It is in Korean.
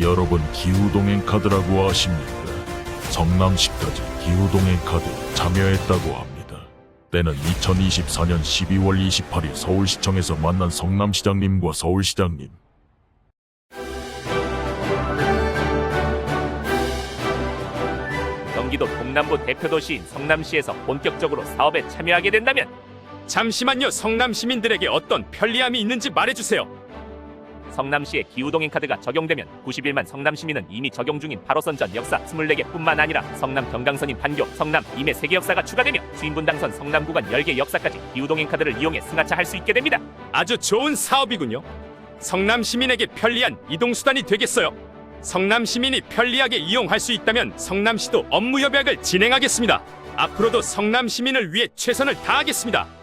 여러분 기후동행 카드라고 아십니까? 성남시까지 기후동행 카드 참여했다고 합니다. 때는 2024년 12월 28일 서울시청에서 만난 성남시장님과 서울시장님. 경기도 동남부 대표 도시인 성남시에서 본격적으로 사업에 참여하게 된다면 잠시만요. 성남 시민들에게 어떤 편리함이 있는지 말해주세요. 성남시의 기후동행 카드가 적용되면 91만 성남 시민은 이미 적용 중인 8호선 전 역사 24개뿐만 아니라 성남 경강선인 판교, 성남 임해 3개 역사가 추가되며 수인분당선 성남 구간 10개 역사까지 기후동행 카드를 이용해 승하차할 수 있게 됩니다. 아주 좋은 사업이군요. 성남 시민에게 편리한 이동 수단이 되겠어요. 성남 시민이 편리하게 이용할 수 있다면 성남시도 업무 협약을 진행하겠습니다. 앞으로도 성남 시민을 위해 최선을 다하겠습니다.